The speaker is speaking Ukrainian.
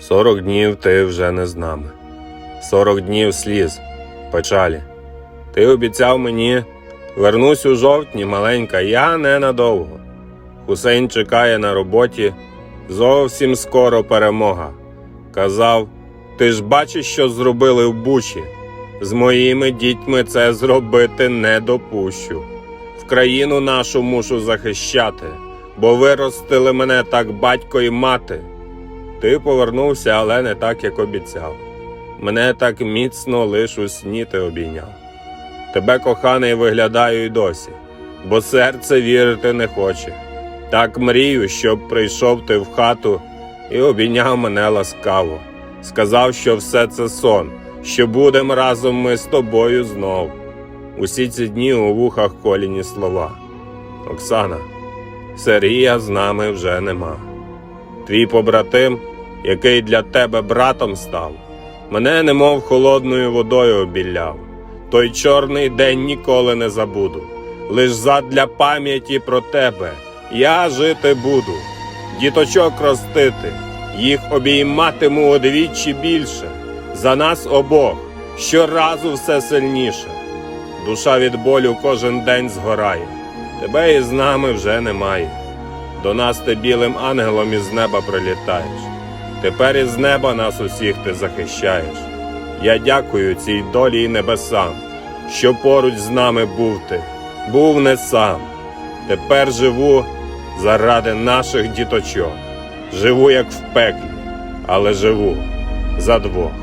Сорок днів ти вже не з нами. Сорок днів сліз, печалі. Ти обіцяв мені, вернусь у жовтні, маленька, я ненадовго. Хусейн чекає на роботі, зовсім скоро перемога. Казав, ти ж бачиш, що зробили в Бучі. З моїми дітьми це зробити не допущу. В країну нашу мушу захищати, бо виростили мене так батько і мати. Ти повернувся, але не так, як обіцяв. Мене так міцно лиш у сні ти обійняв. Тебе, коханий, виглядаю й досі, бо серце вірити не хоче. Так мрію, щоб прийшов ти в хату і обійняв мене ласкаво. Сказав, що все це сон, що будем разом ми з тобою знов. Усі ці дні у вухах коліні слова. Оксана, Сергія з нами вже нема. Твій побратим, який для тебе братом став, мене немов холодною водою обіляв. Той чорний день ніколи не забуду. Лиш задля пам'яті про тебе я жити буду, діточок ростити, їх обійматиму одвічі більше. За нас обох щоразу все сильніше. Душа від болю кожен день згорає, тебе із нами вже немає. До нас ти білим ангелом із неба прилітаєш. Тепер із неба нас усіх ти захищаєш. Я дякую цій долі й небесам, що поруч з нами був ти, був не сам. Тепер живу заради наших діточок. Живу як в пеклі, але живу за двох.